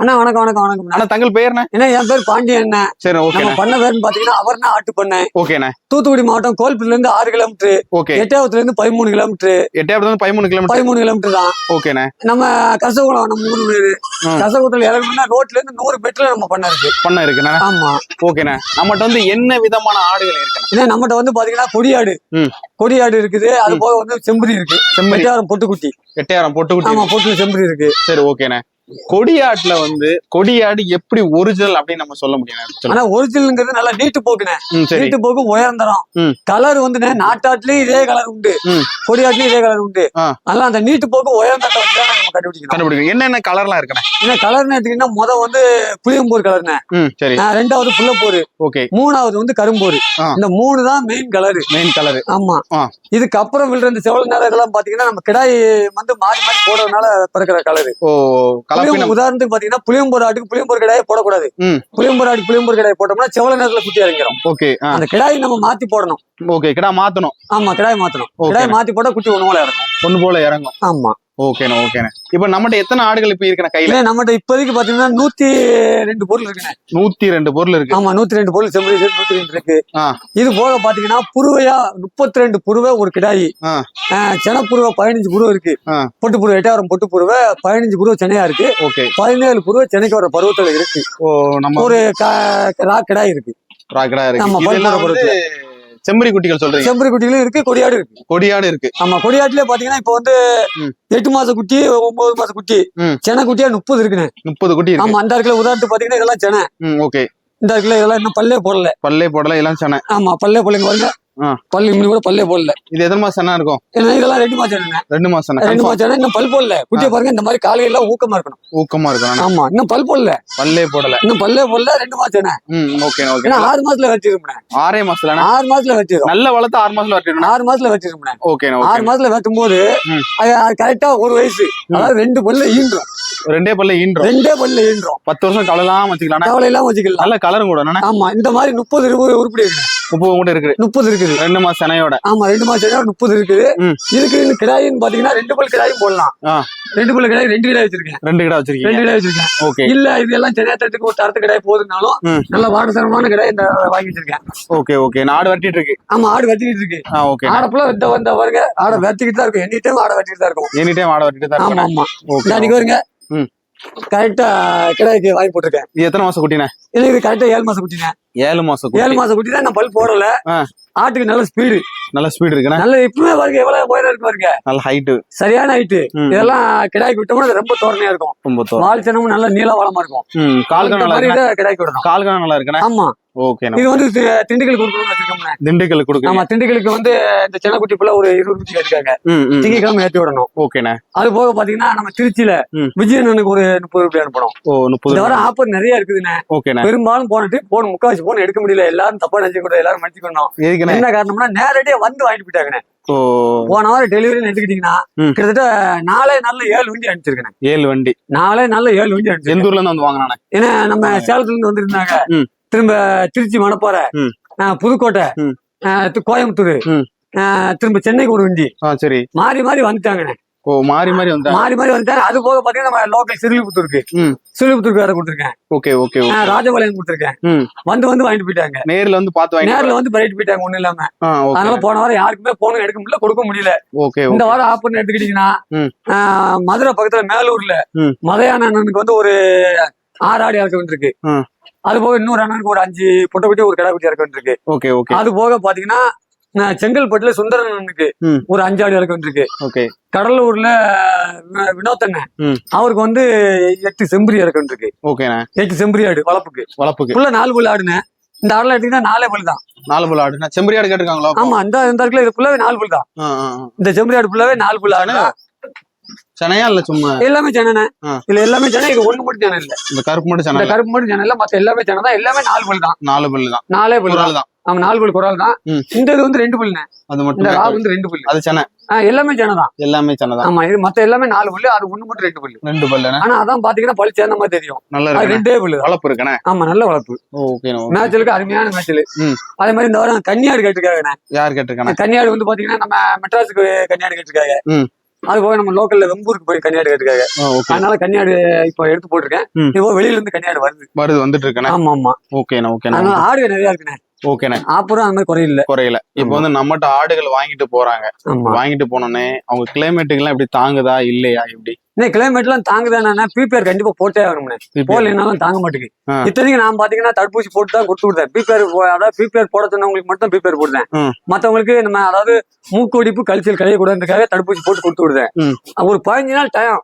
அண்ணா வணக்கம் வணக்கம் வணக்கம் ஆனா தங்கள் பேர்ண்ணே ஏன்னா என் பேர் பாண்டியன் அண்ணா. சரி நம்ம ஓகேண்ணே பண்ண பேருன்னு பாத்தீங்கன்னா அவர்னா ஆட்டு பண்ணேன் ஓகேண்ணே தூத்துக்குடி மாவட்டம் கோல்புல இருந்து ஆறு கிலோமீட்டர். ஓகே எட்டாவதுல இருந்து பதிமூணு கிலோமீட்டர். எட்டாவது வந்து பதிமூணு கிலோமீட்டர். பதிமூணு கிலோமீட்டர் தான். ஓகேண்ணே நம்ம கசகுளம் நம்ம மூணு பேரு. கசகுளத்துல இறங்குனா ரோட்ல இருந்து நூறு மீட்டர்ல நம்ம பண்ண இருக்கு. பண்ண இருக்குண்ணே. ஆமா. ஓகேண்ணே நம்மகிட்ட வந்து என்ன விதமான ஆடுகள் இருக்குண்ணே? ஏன்னா நம்மகிட்ட வந்து பாத்தீங்கன்னா கொடியாடு. கொடியாடு இருக்குது. அது போக வந்து செம்பரி இருக்கு. செம்மறி வெட்டாரம் பொட்டுக்குட்டி. எட்டாயிரம் பொட்டு ஆமா பொட்டு செம்பரி இருக்கு. சரி ஓகேண்ணே கொடியாட்டுல வந்து கொடியாடு எப்படி ஒரிஜினல் அப்படின்னு நம்ம சொல்ல முடியும். ஆனா ஒரிஜினல்ங்கிறது நல்லா நீட்டு போக்குனே ம் சரி. நீட்டு போக்கு உயர்ந்தரம். கலர் வந்து நாட்டாட்டுலயும் இதே கலர் உண்டு. ம். கொடியாட்டுலயும் இதே கலர் உண்டு. அதனால அந்த நீட்டு போக்கு தான் நம்ம கண்டுபிடிக்கணும். கண்டுபிடிக்கும் என்னென்ன கலர்லாம் இருக்குண்ணே? இந்த கலர்னு எடுத்தீங்கன்னா முத வந்து புளியம்பூர் கலர்னு சரி. ரெண்டாவது புள்ளப்போர் ஓகே. மூணாவது வந்து கரும்போர். இந்த மூணு தான் மெயின் கலர் மெயின் கலர் ஆமா. இதுக்கப்புறம் விழுற இந்த செவல் நேரம் இதெல்லாம் பாத்தீங்கன்னா நம்ம கிடாய் வந்து மாறி மாறி போடுறதுனால பிறக்கிற கலர் ஓ உதாரணத்துக்கு பாத்தீங்கன்னா புளியம்பூர் ஆட்டுக்கு புளியம்பூர் கிடாயை போடக்கூடாது. புளியம்பூர் ஆட்டு புளியம்பூர் கிடாயை போட்டோம்னா செவல நேரத்துல குட்டி இறங்கிறோம் ஓகே அந்த கிடாய் நம்ம மாத்தி போடணும். ஓகே கிடா மாத்தணும். ஆமா கிடாய் மாத்தணும். கிடாய் மாத்தி போட்டா குட்டி ஒண்ணு போல இறங்கும். பொண்ணு போல இறங்கும். ஆமா. ஓகேண்ணே ஓகேண்ணே. இப்போ நம்மகிட்ட எத்தனை ஆடுகள் இப்ப இருக்கிற கையில? நம்மகிட்ட இப்போதைக்கு பாத்தீங்கன்னா நூத்தி ரெண்டு பொருள் இருக்குண்ணே. நூத்தி ரெண்டு பொருள் இருக்கு. ஆமா நூத்தி ரெண்டு பொருள் செம்பரி நூத்தி ரெண்டு இருக்கு. இது போக பாத்தீங்கன்னா புருவையா முப்பத்தி ரெண்டு புருவை ஒரு கிடாயி. செனப்புருவை பதினஞ்சு புருவ இருக்கு. பொட்டு புருவ எட்டாயிரம் பொட்டு புருவை பதினஞ்சு புருவ சென்னையா இருக்கு. ஓகே. பதினேழு புருவ சென்னைக்கு வர பருவத்துல இருக்கு. ஓ நம்ம ஒரு கிடாய் இருக்கு. ராக்கடா இருக்கு. செம்மறி குட்டிகள் சொல்றீங்க. செம்பரி குட்டிகளும் இருக்கு கொடியாடு இருக்கு. கொடியாடு இருக்கு. ஆமா கொடியாட்டுல பாத்தீங்கன்னா இப்ப வந்து. எட்டு மாச குட்டி ஒன்பது மாச குட்டி. சென குட்டியா முப்பது இருக்குண்ணே. முப்பது குட்டி இருக்கு. ஆமா அந்த இடத்துல உதாரணத்துக்கு பாத்தீங்கன்னா இதெல்லாம் சென. ஓகே. இந்த இடத்துல இதெல்லாம் இன்னும் பல்லே போடல. பல்லே போடல எல்லாம் சென்னை ஆமா பல்லே போடலைங்க பாருங்க. பல்லு இன்னும் கூட பல்லே போடல. இது எத்தனை மாசம் சென்னா இருக்கும்? இதெல்லாம் ரெண்டு மாசம் என்ன ரெண்டு மாசம் ரெண்டு மாசம் இன்னும் பல் போடல. குட்டியை பாருங்க இந்த மாதிரி காலையெல்லாம் ஊக்கமா இருக்கணும். ஊக்கமா இருக்கும் ஆனா ஆமா இன்னும் பல் போடல. பல்லே போடல. இன்னும் பல்லே போடல ரெண்டு மாசம் என்ன ஓகே ஓகே ஆறு மாசத்துல வச்சிருப்பேன் ஆறே மாசத்துல ஆறு மாசத்துல வச்சிரும் நல்ல வளர்த்து ஆறு மாசத்துல வரட்டிடணும் ஆறு மாசத்துல வச்சிருப்பேன் ஓகே ஆறு மாசத்துல வெட்டும் போது. அது கரெக்டா ஒரு வயசு. அதாவது ரெண்டு பல்ல ஈன்றும். ரெண்டே பல்ல ஈன்றோம். ரெண்டே பல்ல ஈன்றும். பத்து வருஷம் கவலாம் வச்சுக்கலாம். கவலை எல்லாம் வச்சுக்கலாம். நல்ல கலரும் கூட? ஆமா இந்த மாதிரி முப்பது இருபது உருப்படி இருக்கு. முப்பது கூட இருக்கு முப்பது இருக்குது. ரெண்டு மாசம் செனையோட. ஆமா ரெண்டு மாசம் முப்பது இருக்குது. இருக்குது கிடாயின்னு பாத்தீங்கன்னா ரெண்டு பல் கிடாயும் போடலாம். ரெண்டு பல் கிடாய் ரெண்டு கிடாய் வச்சிருக்கேன். ரெண்டு கிடா வச்சிருக்கீங்க. ரெண்டு கிடாய் வச்சிருக்கேன். ஓகே. இல்ல இது எல்லாம் சென்னையத்துக்கு ஒரு தரத்து கிடாய் போதுனாலும். நல்ல வாடசரமான கிடாய் இந்த வாங்கி வச்சிருக்கேன். Okay okay. நாடு வரட்டிட்டு இருக்கு. ஆமா ஆடு வெட்டிக்கிட்டு இருக்கு. ஓகே. ஆடப்புல இந்த வந்த வருங்க ஆடை வெட்டிக்கிட்டு தான் இருக்கும். எனி டைம் ஆடை வெட்டிட்டு தான் இருக்கும். எனி டைம் ஆட வரட்டிட்டு தான் ஆமா இருக்கும். ஆமா. ஓகே இன்னைக்கு வருங்க. கரெக்டா கிடாய்க்கு வாங்கி போட்டிருக்கேன். எத்தனை மாசம் குட்டினே இல்ல இது கரெக்டா ஏழு மாசம் குட்டிங்க ஏழு மாசம் ஏழு மாசம் குட்டி தான் நான் பல் போடல. ஆட்டுக்கு நல்ல ஸ்பீடு நல்ல ஸ்பீடு இருக்குண்ணே? நல்ல இப்பவே பாருங்க எவ்வளவு உயரம் இருக்கு பாருங்க. நல்ல ஹைட்டு சரியான ஹைட்டு. இதெல்லாம் கிடாய்க்கு விட்டோம்னா ரொம்ப தோரணையா இருக்கும். ரொம்ப வால் சின்னமும் நல்ல நீள வளமா இருக்கும். கால்கா நல்லா கிடாய்க்கு விடணும். கால்கா நல்லா இருக்குண்ணே? ஆமா. ஓகேண்ணே இது வந்து திண்டுக்கல் கொடுக்கணும்னு வச்சிருக்கோம்ண்ணே. திண்டுக்கல் கொடுக்குறீங்க? ஆமா திண்டுக்கலுக்கு வந்து இந்த சென்னக்குட்டி புள்ள ஒரு இருபது குட்டி கேட்டுக்காங்க திங்கக்கிழமை ஏற்றி விடணும். ஓகேண்ணே அது போக பாத்தீங்கன்னா நம்ம திருச்சியில. விஜயனனுக்கு ஒரு முப்பது ரூபாய் அனுப்பணும். ஓ முப்பது வாரம் ஆஃபர் நிறைய இருக்குதுண்ணே. ஓகேண்ணே பெரும்பாலும் போன ட்ரிப் போன முக்காவாசி போன் எடுக்க முடியல. எல்லாரும் தப்பா நினைச்சு கூட எல்லாரும் மன்னிச்சுக்கணும் என்ன காரணம்னா நேரடியா வந்து வாங்கிட்டு போயிட்டாங்கண்ணே. ஓ. போன வாரம் டெலிவரி எடுத்துக்கிட்டீங்கன்னா. கிட்டத்தட்ட நாலே நல்ல ஏழு வண்டி அனுப்பிச்சிருக்கேன் ஏழு வண்டி. நாலே நல்ல ஏழு வண்டி எந்த அனுப்பிச்சிருக்கேன் ஊர்ல இருந்து வந்து வாங்கினானே ஏன்னா நம்ம சேலத்துல இருந்து வந்திருந்தாங்க. திரும்ப திருச்சி மணப்பாறை. புதுக்கோட்டை. கோயம்புத்தூர். திரும்ப சென்னைக்கு ஒரு வண்டி. சரி. மாறி மாறி வந்துட்டாங்கண்ணே. ஓ மாறி மாறி வந்தா மாறி மாறி வந்துட்டாங்க அது போக பாத்தீங்கன்னா நம்ம லோக்கல் சிறுலிபுத்தூருக்கு. ம். சிறுலிபுத்தூருக்கு வேற கொடுத்துருக்கேன். ஓகே ஓகே ராஜபாளையம் கொடுத்துருக்கேன். வந்து வந்து வாங்கிட்டு போயிட்டாங்க. நேர்ல வந்து பார்த்து வாங்கி நேர்ல வந்து பரவிட்டு போயிட்டாங்க ஒண்ணும் இல்லாம. அதனால போன வாரம் யாருக்குமே போன எடுக்க முடியல கொடுக்க முடியல. ஓகே இந்த வாரம் ஆஃபர் எடுத்துக்கிட்டீங்கன்னா மதுரை பக்கத்துல மேலூர்ல. மதையான அண்ணனுக்கு வந்து ஒரு ஆறு ஆடு இறக்க வேண்டியிருக்கு. அது போக இன்னொரு அண்ணனுக்கு ஒரு அஞ்சு பொட்டை குட்டி ஒரு கடை குட்டி இறக்க வேண்டியிருக்கு ஓகே ஓகே. அது போக பாத்தீங்கன்னா செங்கல்பட்டுல சுந்தரன் அண்ணனுக்கு ம். ஒரு அஞ்சு ஆடு இறக்க வேண்டியிருக்கு ஓகே. கடலூர்ல வி- வினோத் அண்ணன் ம். அவருக்கு வந்து எட்டு செம்பரி இறக்க ஓகேண்ணே. எட்டு செம்பரி ஆடு வளர்ப்புக்கு வளர்ப்புக்கு ஃபுல்லா நாலு பல் ஆடுனே இந்த ஆடுலாம் எடுத்தீங்கன்னா நாலே பல் தான். நாலு பல் ஆடு செம்பரி ஆடு கேட்டிருக்காங்களா ஆமா இந்த இந்த இருக்குல்ல இது ஃபுல்லாவே நாலு பல் தான். இந்த செம்பரி ஆடு ஃபுல்லாவே நாலு பல் ஆடு சென்னையா இல்ல சும்மா? எல்லாமே சென்னை. ஆ. இதுல எல்லாமே சென்னை இது ஒண்ணு மட்டும் சென்னை இல்ல. இந்த கருப்பு மட்டும் இந்த சென்னை கருப்பு மட்டும் சென்னை இல்ல மத்த எல்லாமே சென்னை தான். எல்லாமே நாலு பல் தான். நாலு பல்லு தான். நாலே பல் தான். ஆமா நாலு பல் குரால் தான். இந்த இது வந்து ரெண்டு பல்லுண்ணே அது இந்த மட்டும் ரா வந்து ரெண்டு பல்லு அது சென்னை ஆ, எல்லாமே சென்னை தான். எல்லாமே சென்னை தான். ஆமா இது மத்த எல்லாமே நாலு பல்லு அது ஒண்ணு மட்டும் ரெண்டு பல்லு ரெண்டு பல்லுண்ணே ஆனா அதான் பாத்தீங்கன்னா பல் சேர்ந்த மாதிரி தெரியும். நல்லா ரெண்டே தான். வளர்ப்பு இருக்குண்ணே. ஆமா நல்ல வளர்ப்பு ஓகே மேட்சலுக்கு அருமையான மேட்சல். அதே மாதிரி இந்த வாரம் கன்னியாடு கேட்டிருக்காங்க யார் கேட்டிருக்கானே கன்னியாடு வந்து பாத்தீங்கன்னா நம்ம மெட்ராஸுக்கு கன்னியாடு கேட்டிருக்காங்க. அது போக நம்ம லோக்கல்ல வெம்பூருக்கு போய் கன்னியாடு கேட்டுக்காங்க ஓகே அதனால கன்னியாடு இப்போ எடுத்து போட்டிருக்கேன். இப்போ வெளியில இருந்து கன்னியாடு வருது. வருது வந்துட்டு இருக்கேண்ணே ஆமா ஆமா ஓகேண்ணா ஓகேண்ணா. ஆடு நிறைய இருக்குண்ணே. ஓகேண்ணே அப்புறம் அந்த மாதிரி குறையில்ல குறையல. இப்போ. வந்து நம்மகிட்ட ஆடுகள் வாங்கிட்டு போறாங்க. வாங்கிட்டு போனோடனே அவங்க கிளைமேட்டுக்கு எல்லாம் எப்படி தாங்குதா இல்லையா எப்படி? இன்னும் கிளைமேட் எல்லாம் தாங்குதானே பிபிஆர் கண்டிப்பா போட்டே ஆகணும்னே போடலைனாலும் தாங்க மாட்டேங்குது. இத்தனைக்கு நான் பாத்தீங்கன்னா தடுப்பூசி போட்டு தான் கொடுத்து விடுறேன் பிபிஆர் அதாவது பிபிஆர் போட சொன்னவங்களுக்கு மட்டும் பிபிஆர் போடுறேன். மத்தவங்களுக்கு நம்ம அதாவது மூக்கொடிப்பு கழிச்சல் கழியக்கூடாதுக்காக தடுப்பூசி போட்டு கொடுத்து விடுறேன். ஒரு பதினஞ்சு நாள் டைம்.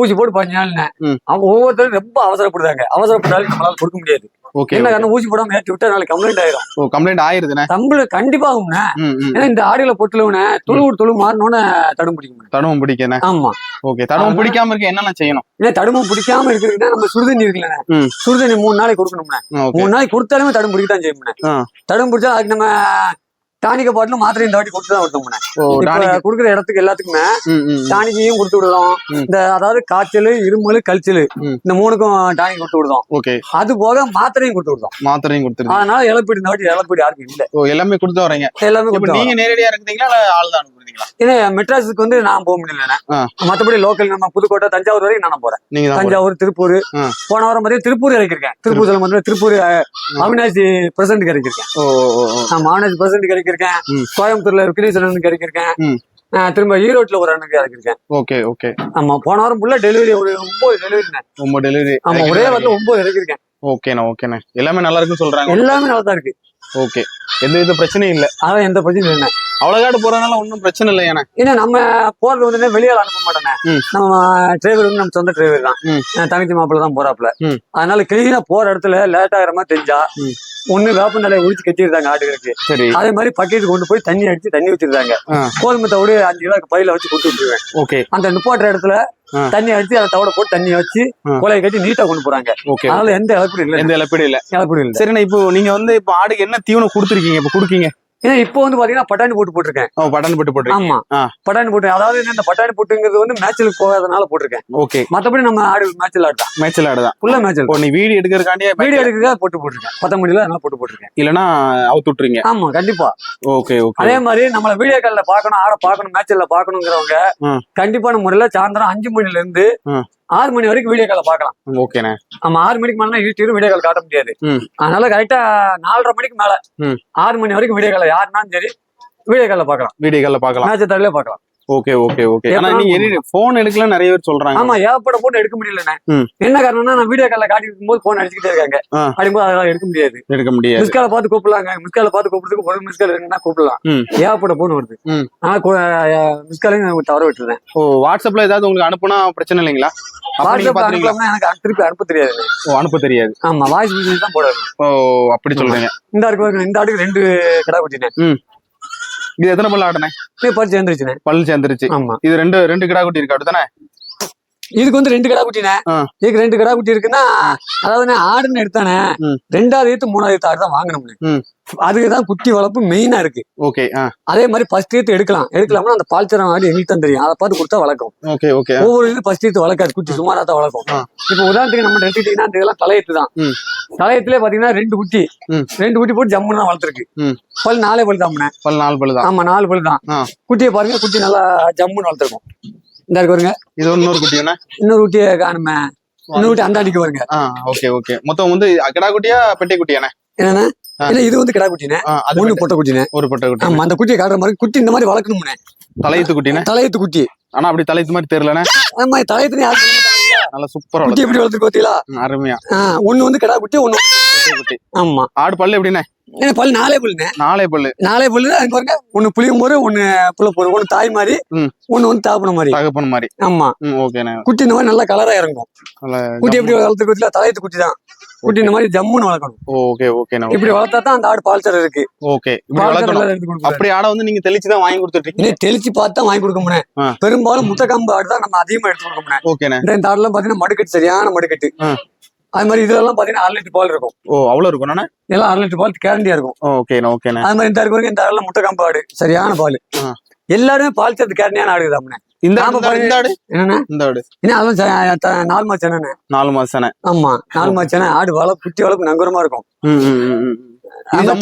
ஊசி போட்டு பதினஞ்சு நாள்னு. அவங்க ஒவ்வொருத்தரும் ரொம்ப அவசரப்படுறாங்க. அவசரப்பட்டாலும் நம்மளால கொடுக்க முடியாது. ஓகே என்ன காரணம் ஊசி போடாம ஏற்றி விட்டா நாளைக்கு கம்ப்ளைண்ட் ஆயிரும். ஓ கம்ப்ளைண்ட் ஆயிருதுண்ணே தம்பளை கண்டிப்பா ஆகும்ண்ணே ம் ம். ஏன்னா இந்த ஆடுகளை பொட்டுலவுனே துளு துளு மாறினோன்னு தடுப்பு பிடிக்க முடியும். தடுவம் பிடிக்கண்ணே ஆமா. ஓகே அதனால- பிடிக்காம இருக்க என்னென்ன செய்யணும்? ஏன்னா தடுமம் பிடிக்காம இருக்கிறதுனா நம்ம சுடுதண்ணி இருக்குல்லண்ணே. சுடுதண்ணி மூணு நாளைக்கு கொடுக்கணும்ண்ணே. மூணு நாளைக்கு கொடுத்தாலுமே தடம் பிடிக்க தான் செய்யணும்ண்ணே ஆ. தடம் பிடிச்சா அதுக்கு நம்ம டானிக்க பாட்டிலும் மாத்திரை இந்த வாட்டி கொடுத்து தான் இப்ப டானிக் கொடுக்குற இடத்துக்கு எல்லாத்துக்குமே டானிக்கையும் கொடுத்து விடுறோம். இந்த அதாவது காய்ச்சல் இருமல் கழிச்சல். இந்த மூணுக்கும் டானிக் கொடுத்து விடுறோம். ஓகே. அது போக மாத்திரையும் கொடுத்து விடுறோம். மாத்திரையும் கொடுத்துருங்க. அதனால இழப்பீடு இந்த வாட்டி இழப்பீடு யாருக்கும் இல்ல. எல்லாமே கொடுத்து வரீங்க எல்லாமே கொடுத்து நீங்க நேரடியா இருக்குறீங்களா ஆள் தான் அனுப்புறீங்களா? மெட்ராஸுக்கு வந்து நான் போக முடியலண்ணே ஆ. மத்தபடி லோக்கல் நம்ம புதுக்கோட்டை தஞ்சாவூர் வரைக்கும் நான் போறேன். நீங்க. தஞ்சாவூர் திருப்பூர். போன வாரம் பார்த்தீங்கன்னா திருப்பூர் இறக்கிருக்கேன் திருப்பூர் போது திருப்பூர் அவினாசி பிரசன்ட் ஓ நான் அவினாசி பிரசன்ட் இறக்கிருக்கேன். கோயம்புத்தூர்ல விக்னேஸ்வரனுக்கு இறக்கிருக்கேன் ம். அஹ், திரும்ப ஈரோட்ல ஒரு அண்ணனுக்கு இறக்கிருக்கேன் ஓகே ஓகே. ஆமா போன வாரம் ஃபுல்லா டெலிவரி ஒரு ஒன்பது டெலிவரி உங்க டெலிவரி ஆமா ஒரே வாரத்துல ஒன்பது இறக்கிருக்கேன் ஓகேண்ணா ஓகேண்ணா. எல்லாமே நல்லா இருக்குன்னு சொல்றாங்க. எல்லாமே நல்லா தான் இருக்கு. ஓகே. எந்த வித பிரச்சனையும் இல்ல. அதான் எந்த பிரச்சனையும் இல்லை. அவ்வளவுகாடு போறதுனால ஒன்றும் பிரச்சனை இல்லை ஏன்னா ஏன்னா நம்ம போறது வந்து வெளியால அனுப்ப மாட்டேனே ம். நம்ம டிரைவர் வந்து நம்ம சொந்த டிரைவர் தான். தங்கச்சி மாப்பிள்ள தான் போறாப்ல ம். அதனால கிளீனா போற இடத்துல லேட் ஆகிற மாதிரி தெரிஞ்சா. ஒண்ணு வேப்ப நிலையை உரிச்சு கட்டியிருந்தாங்க ஆடுகளுக்கு. சரி. அதே மாதிரி பக்கெட் கொண்டு போய் தண்ணி அடிச்சு தண்ணி வச்சிருந்தாங்க. கோதுமை தவிடு அஞ்சு கிலோ பையில வச்சு கொடுத்து விட்டுருவேன். ஓகே. அந்த நிப்பாட்டுற இடத்துல. தண்ணி அடிச்சு அதை தவிட போட்டு தண்ணி வச்சு. கொலையை கட்டி நீட்டா கொண்டு போறாங்க. ஓகே. அதனால எந்த இழப்பீடும் இல்லை. எந்த இழப்பீடு இல்ல. இழப்பீடும் இல்லை. சரிண்ணா இப்போ நீங்க வந்து இப்போ ஆடுக்கு என்ன தீவனம் கொடுத்துருக்கீங்க? இப்போ கொடுக்கீங்க. ஏன்னா இப்போ வந்து பாத்தீங்கன்னா பட்டாணி போட்டு போட்டிருக்கேன். ஓ பட்டன் போட்டு போட்டுருக்கீங்க. ஆமா. பட்டாணி போட்டு அதாவது என்ன இந்த பட்டாணி போட்டுங்கிறது வந்து மேட்சுக்கு போகாதனால போட்டிருக்கேன். ஓகே. மத்தபடி நம்ம ஆடு மேட்சில் ஆடுதான். மேட்ச்ல ஆடுதான். ஃபுல்லா மேட்சில் நீ வீடியோ எடுக்கிறதுக்காண்டியே வீடியோ எடுக்கிறதுக்காக போட்டு போட்டிருக்கேன். பத்தொன்பதுல அதனால போட்டு போட்டிருக்கேன். இல்லனா அவுத்து விட்டுறீங்க ஆமா கண்டிப்பா. Okay okay. அதே மாதிரி நம்மள வீடியோ கால்ல பாக்கணும் ஆட பாக்கணும் மேட்ச்ல பாக்கணுங்கிறவங்க. கண்டிப்பான முறையில சாயந்தரம் அஞ்சு மணில இருந்து. ஆறு மணி வரைக்கும் வீடியோ கால்ல பாக்கலாம் ஓகேண்ணே நம்ம ஆறு மணிக்கு மேல யூடியூப் வீடியோ கால் காட்ட முடியாது. அதனால கரெக்டா நாலரை மணிக்கு மேல. ஆறு மணி வரைக்கும் வீடியோ கால்ல யாருனாலும் சரி வீடியோ கால்ல பாக்கலாம் வீடியோ கால்ல பார்க்கலாம். மேட்ச் தரல பாக்கலாம் ஓகே ஓகே ஓகே ஆனா நீங்க போன் எடுக்கல நிறைய பேர் சொல்றாங்க. ஆமா ஏகப்பட்ட போட்டு எடுக்க முடியலண்ணே. என்ன காரணம்னா நான் வீடியோ கால்ல காட்டி இருக்கும்போது போன் அடிச்சுக்கிட்டே இருக்காங்க. ஆ. அப்படிங்கும்போது அதெல்லாம் எடுக்க முடியாது. எடுக்க முடியாது. மிஸ்கால பார்த்து கூப்பிடலாங்க. மிஸ்கால பார்த்து கூப்பிடுறதுக்கு ஒரு மிஸ்கால் இருக்குன்னா கூப்பிடலாம். ம். ஏகப்பட்ட போன் வருது. ஆனா மிஸ்காலையும் தவற விட்டுறேன். ஓ வாட்ஸ்அப்ல ஏதாவது உங்களுக்கு அனுப்புனா பிரச்சனை இல்லைங்களா? வாட்ஸ்அப் அனுப்பலாம்னா எனக்கு திருப்பி அனுப்ப தெரியாது. ஓ அனுப்ப தெரியாது. ஆமா வாய்ஸ் மெசேஜ் தான் போடுறது ஓ அப்படி சொல்றீங்க. இந்த ஆடுக்கு ரெண்டு கடை குட்டினேன் இது எத்தனை பல்ல ஆடுனே? பறிச்சு சேர்ந்துருச்சுனே பல் சேர்ந்துருச்சு. ஆமா. இது ரெண்டு ரெண்டு கிடா குட்டி இருக்கு அப்படித்தானே? இதுக்கு வந்து ரெண்டு கடை குட்டினே. இதுக்கு ரெண்டு கடை குட்டி இருக்குன்னா அதாவது நான் ஆடுன்னு எடுத்தானே. ரெண்டாவது ஈத்து மூணாவது ஈத்து ஆடு தான் வாங்கணும்னு ம். அதுக்கு தான் குட்டி வளர்ப்பு மெயினா இருக்கு. ஓகே அதே மாதிரி ஃபர்ஸ்ட் ஈத்து எடுக்கலாம். எடுக்கலாம்னா அந்த பால்ச்சரம் ஆடு எங்களுக்கு தான் தெரியும். அதை பார்த்து கொடுத்தா வளர்க்கும். ஓகே ஓகே ஒவ்வொரு இது ஃபர்ஸ்ட் ஈத்து வளர்க்காது. குட்டி சுமாரா தான் வளர்க்கும். இப்போ உதாரணத்துக்கு நம்ம எடுத்துக்கிட்டீங்கன்னா இதெல்லாம் தலையத்து தான். தலையத்திலே பாத்தீங்கன்னா ரெண்டு குட்டி. ரெண்டு குட்டி போட்டு ஜம்முன்னு தான் வளர்த்துருக்கு. பல் நாலே பல் தான் பல் நாலு தான். ஆமா நாலு பல் தான். குட்டியை பாருங்க குட்டி நல்லா ஜம்முன்னு வளர்த்துருக்கும். இந்த இருக்கு இது இன்னொரு குட்டி என்ன? இன்னொரு குட்டியை காணுமே. இன்னொரு குட்டி அந்த அடிக்கு பாருங்க. ஆ ஓகே ஓகே மொத்தம் வந்து கிடா குட்டியா பெட்டை குட்டியானே என்னன்னா. இல்ல இது வந்து கிடா குட்டினே. ஒண்ணு பெட்டை. குட்டினே. ஒரு பெட்டை குட்டி. ஆமா அந்த குட்டியை காட்டுற மாதிரி குட்டி இந்த மாதிரி வளர்க்கணும்னே. தலையத்து குட்டினே? தலையத்து குட்டி. ஆனா அப்படி தலையத்து மாதிரி யாரும் சொல்ல மாட்டாங்க. நல்லா சூப்பரா குட்டி எப்படி வளர்த்துருக்கு பார்த்தீங்களா ம், அருமையா. ஒண்ணு வந்து கிடா குட்டி ஒண்ணு குட்டி ஆமா. ஆடு பல்லு எப்படிண்ணே? ஏன்னா பல் நாலே பல்லுனே நாலே பல்லு. நாலே பல்லு அது பாருங்க ஒண்ணு புளியும் போது ஒண்ணு புள்ள போற ஒண்ணு தாய் மாதிரி. ஒண்ணு வந்து தாப்பன மாதிரி. தகப்பன் மாதிரி. ஆமா. ஓகேண்ணே. குட்டி இந்த மாதிரி நல்லா கலரா இறங்கும். குட்டி எப்படி வளர்த்துக்கு வச்சுல தலையத்து குட்டி தான். குட்டி இந்த மாதிரி ஜம்முன்னு வளர்க்கணும். ஓகே ஓகேண்ணே இப்படி வளர்த்தா தான் அந்த ஆடு பால் தர இருக்கு. ஓகே. அப்படி ஆடை வந்து நீங்க தெளிச்சு தான் வாங்கி கொடுத்துட்டு இருக்கீங்க? இன்னும் தெளிச்சு பார்த்து வாங்கி கொடுக்க. முடியும் பெரும்பாலும் முட்டைக்காம்பு ஆடு தான் நம்ம அதிகமா எடுத்து கொடுக்க முடியும் ஓகேண்ணே. இந்த ஆடுலாம் பாத்தீங்கன்னா மடுக்கட்டு சரியான மடுக்கட்டு. அது மாதிரி இதுல எல்லாம் பாத்தீங்கன்னா அரை லிட்டர் பால் இருக்கும். ஓ அவ்வளவு இருக்கும் நானே எல்லாம் அரை லிட்டர் பால் கேரண்டியா இருக்கும். ஓகேண்ணே ஓகேண்ணே அது மாதிரி இந்த பாருங்க இந்த ஆடுல ஆடு சரியான பால். எல்லாருமே பால் சேர்த்து கேரண்டியான ஆடு தான் இந்த ஆடு, என்னன்னா இந்த ஆடு. த- நாலு மாசம் என்னன்னு நாலு மாசம் ஆமா நாலு மாசம் ஆடு வள குட்டி வளர்ப்பு நங்குரமா இருக்கும்.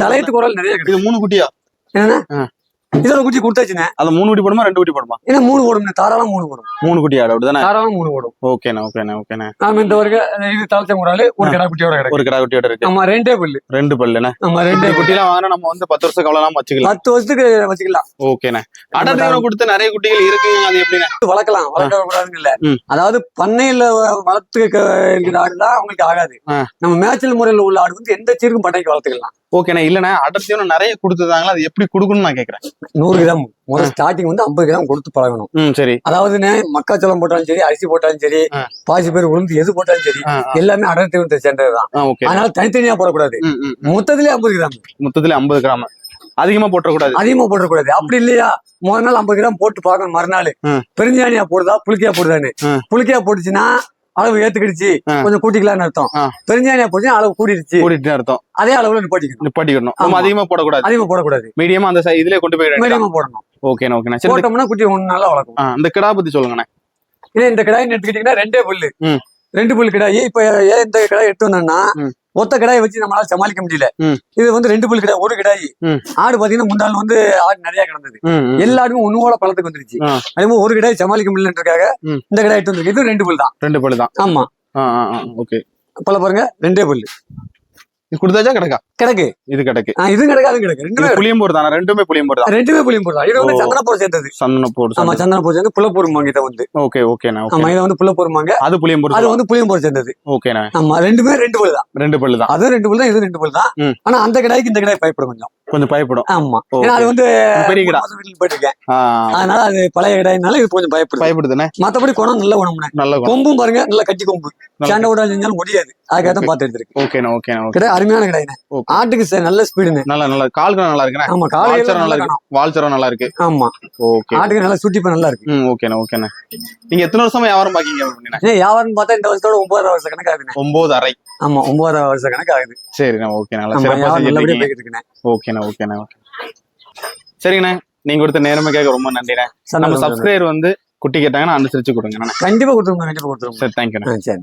தலையத்து குரல் நிறைய மூணு குட்டியா? என்னன்னா ஆ. இதோட குட்டி கொடுத்தாச்சுண்ணே. அது மூணு குட்டி போடுமா ரெண்டு குட்டி போடுமா? ஏன்னா மூணு போடும் தாராளம் மூணு போடும். மூணு குட்டி ஆடு அப்படிதானே? தாராளம் மூணு போடும். ஓகேண்ணா ஓகேண்ணா ஓகேண்ணா. நாம இந்த வரைக்கும் இது தலைச்ச முறாலு ஒரு கடா குட்டியோட கிடக்கு. ஒரு கிடா குட்டியோட இருக்கு. நம்ம ரெண்டே புல்லு. ரெண்டு பல்லுண்ணே. நம்ம ரெண்டே குட்டிலாம் வாங்கினா நம்ம வந்து பத்து வருஷம் கவலாம் வச்சுக்கலாம். பத்து வருஷத்துக்கு வச்சுக்கலாம். ஓகேண்ணே. அடை தீவனம் கொடுத்து நிறைய குட்டிகள் இருக்குங்க அது எப்படிண்ணே? வளர்க்கலாம் வளர்க்க கூடாதுன்னு இல்ல. அதாவது பண்ணையில வளர்த்து இருக்கிற ஆடு தான் அவங்களுக்கு ஆகாது. நம்ம மேய்ச்சல் முறையில உள்ள ஆடு வந்து எந்த சீருக்கும் பண்ணைக்கு வளர்த்துக்கலாம். ஓகேண்ணே இல்லண்ணே அடை தீவனம் நிறைய கொடுத்துதாங்களா அது எப்படி கொடுக்கணும்னு நான் கேக்குறேன். நூறு கிராம். முதல் ஸ்டார்டிங் வந்து ஐம்பது கிராம் கொடுத்து பழகணும். சரி. அதாவதுண்ணே மக்காச்சோளம் போட்டாலும் சரி அரிசி போட்டாலும் சரி. பாசி பேர் உளுந்து எது போட்டாலும் சரி. எல்லாமே அடர் தீவனத்தை சேர்ந்ததுதான். ஆ ஓகே. அதனால தனித்தனியா போடக்கூடாது. மொத்தத்திலே ஐம்பது கிராம். மொத்தத்துல ஐம்பது கிராம். அதிகமா போட்டுறக்கூடாது. அதிகமா போடக்கூடாது. அப்படி இல்லையா? முதல் நாள் ஐம்பது கிராம் போட்டு பார்க்கணும். மறுநாள் ம். பெருஞ்சாணியா போடுதா? புளிக்கையா போடுதான்னு. புளிக்கையா போட்டுச்சுன்னா அளவு ஏத்துக்கிடுச்சு. கொஞ்சம் கூட்டிக்கலாம்னு அர்த்தம். ஆ. பெருஞ்சாணியா போச்சுன்னா அளவு கூட்டிடுச்சு கூட்டிட்டு அர்த்தம். அதே அளவுல நிப்பாட்டிக்கணும் நிப்பாட்டிக்கணும் ஆமா. அதிகமா போடக்கூடாது. அதிகமா போடக்கூடாது. மீடியமா அந்த இதுலயே கொண்டு போய் மீடியமா போடணும். ஓகேண்ணா ஓகேண்ணா போட்டோம்னா குட்டி ஒண்ணு நல்லா வளர்க்கும். ஆ, இந்த கிடா பத்தி சொல்லுங்கண்ணே. இதே இந்த கிடாய் எடுத்துக்கிட்டீங்கன்னா ரெண்டே புல்லு. ரெண்டு புல்லு கிடாய் இப்ப ஏன் இந்த கிடாய் எடுத்து வந்தோம்னா. ஒத்த கிடாயை வச்சு நம்மளால சமாளிக்க முடியல. இது வந்து ரெண்டு புல்லு கிடாய் ஒரு கிடாய். ஆடு பாத்தீங்கன்னா முந்தாள் வந்து ஆடு நிறைய கிடந்தது. ம், ம். எல்லா ஆடுமே ஒண்ணு பழத்துக்கு வந்துருச்சு. ஆ. அதே மாதிரி ஒரு கிடாய் சமாளிக்க முடியலன்றக்காக. இந்த கிடாய் எடுத்து வந்திருக்கு. இது ரெண்டு புல் தான். ரெண்டு பல்லு தான். ஆமா. ஓகே. பல பாருங்க ரெண்டே புல்லு இது கொடுத்தாச்சா கிடக்கா? கிடக்கு. இது கிடக்கு. இதுவும் கிடக்கு அதுவும் கிடக்கு. ரெண்டுமே இது புளியம்பூர் தானே? ரெண்டுமே புளியம்பூர் தான். ரெண்டுமே புளியும் போடுறா இது வந்து. சந்தனப்பூர் சேர்ந்தது சந்தனப்பூர் ஆமா சந்தனப்பூர் சேர்ந்து புள்ளப்பூர் மாங்க இதை வந்து. ஓகே ஓகேண்ணா ஓகே. ஆமா இதை வந்து புள்ளப்பூர் மாங்க. அது புளியம்பூர் அது வந்து புளியம்பூர் சேர்ந்தது. ஓகேண்ணா ஆமா ரெண்டுமே ரெண்டு புல் தான். ரெண்டு பல்லு தான். அதுவும் ரெண்டு புல் தான் இதுவும் ரெண்டு புல் தான். ஆனா அந்த கடாய்க்கு இந்த கடாய் பயப்படும் கொஞ்சம். கொஞ்சம் பயப்படும். ஆமா. ஏன்னா அது வந்து பெரிய கிடா. மூணு மாசம் வீட்டுல போயிட்டு ஆ, அதனால அது பழைய கடாயினால இது கொஞ்சம் பயப்படுது. பயப்படுதுண்ணே மத்தபடி குணம் நல்ல குணம்னே நல்ல. கொம்பும் பாருங்க நல்ல கட்டி கொம்பு. சண்டை விட செஞ்சாலும் முடியாது. அதுக்காக தான் பார்த்து எடுத்திருக்கு ஓகேண்ணா ஓகேண்ணா அருமையான கடாயினே ஓகே. ஆட்டுக்கு நல்ல ஸ்பீடுன்னு நல்லா நல்லா கால்கள் நல்லா இருக்குண்ணே? ஆமா வால்சரம் நல்லா இருக்கு. வால்சரம் நல்லா இருக்கு. ஆமா. ஓகே. ஆட்டுக்கு நல்ல சுட்டிப்பு நல்லா இருக்கு. ம் ஓகேண்ணா ஓகேண்ணா. நீங்க எத்தனை வருஷமா வியாபாரம் பாக்கீங்க வியாபாரம் பார்த்தா இந்த வருஷத்தோட ஒன்பதாயிரம் வருஷம் கணக்கு ஆகுதுண்ணே. ஒன்பது அரை ஆமா ஒன்பதாயிரம் வருஷம் கணக்கு ஆகுது. சரிண்ணா ஓகே நல்லா ஆமா சிறப்பா வியாபாரம் நல்லபடியா செஞ்சிருக்கீங்க போய்கிட்டு இருக்குண்ணே. ஓகேண்ணா ஓகேண்ணா ஓகே. சரிங்கண்ணா நீங்க கொடுத்த நேரமைக்காக ரொம்ப நன்றிண்ணே. நம்ம. சப்ஸ்கிரைபர் வந்து குட்டி கேட்டாங்கன்னா அனுசரிச்சு கொடுங்கண்ணா. கண்டிப்பா கொடுத்துருங்க கண்டிப்பா கொடுத்துருங்க சரி தேங்க்யூண்ணா சரி